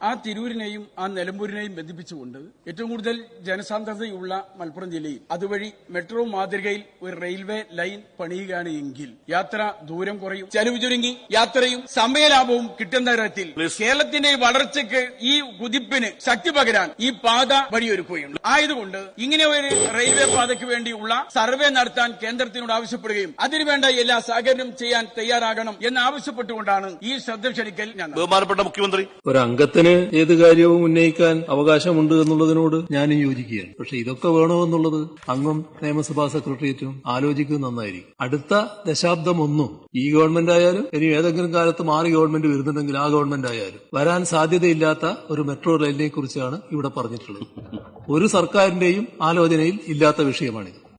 ആ തിരൂരിനെയും ആ നിലമ്പൂരിനെയും ബന്ധിപ്പിച്ചുകൊണ്ട് ഏറ്റവും കൂടുതൽ ജനസാന്ദ്രതയുള്ള മലപ്പുറം ജില്ലയിൽ അതുവഴി മെട്രോ മാതൃകയിൽ ഒരു റെയിൽവേ ലൈൻ പണിയുകയാണ് എങ്കിൽ യാത്ര ദൂരം കുറയും ചെലവ് ചുരുങ്ങി യാത്രയും സമയലാഭവും കിട്ടുന്ന തരത്തിൽ കേരളത്തിന്റെ വളർച്ചയ്ക്ക് ഈ കുതിപ്പിന് ശക്തി പകരാൻ ഈ പാത വഴിയൊരുക്കുകയുണ്ട് ആയതുകൊണ്ട് ഇങ്ങനെ ഒരു റെയിൽവേ പാതയ്ക്ക് വേണ്ടിയുള്ള സർവേ നടത്താൻ കേന്ദ്രത്തിനോട് ആവശ്യപ്പെടുകയും അതിനുവേണ്ട എല്ലാ സഹകരണം ചെയ്യാൻ തയ്യാറാകണം എന്ന് ആവശ്യപ്പെട്ടുകൊണ്ടാണ് ഈ ശ്രദ്ധ ക്ഷണിക്കൽ ഞാൻ നടത്തുന്നത്. ബഹുമാനപ്പെട്ട മുഖ്യമന്ത്രി. ഏത് കാര്യവും ഉന്നയിക്കാൻ അവകാശമുണ്ട് എന്നുള്ളതിനോട് ഞാനും യോജിക്കുകയാണ്. പക്ഷെ ഇതൊക്കെ വേണോ എന്നുള്ളത് അംഗം നിയമസഭാ സെക്രട്ടേറിയറ്റും ആലോചിക്കുന്നത് നന്നായിരിക്കും. അടുത്ത ദശാബ്ദം ഒന്നും ഈ ഗവൺമെന്റ് ആയാലും ഇനി ഏതെങ്കിലും കാലത്ത് മാറി ഗവൺമെന്റ് വരുന്നുണ്ടെങ്കിൽ ആ ഗവൺമെന്റ് ആയാലും വരാൻ സാധ്യതയില്ലാത്ത ഒരു മെട്രോ റെയിലിനെ കുറിച്ചാണ് ഇവിടെ പറഞ്ഞിട്ടുള്ളത്. ഒരു സർക്കാരിന്റെയും ആലോചനയിൽ ഇല്ലാത്ത വിഷയമാണിത്.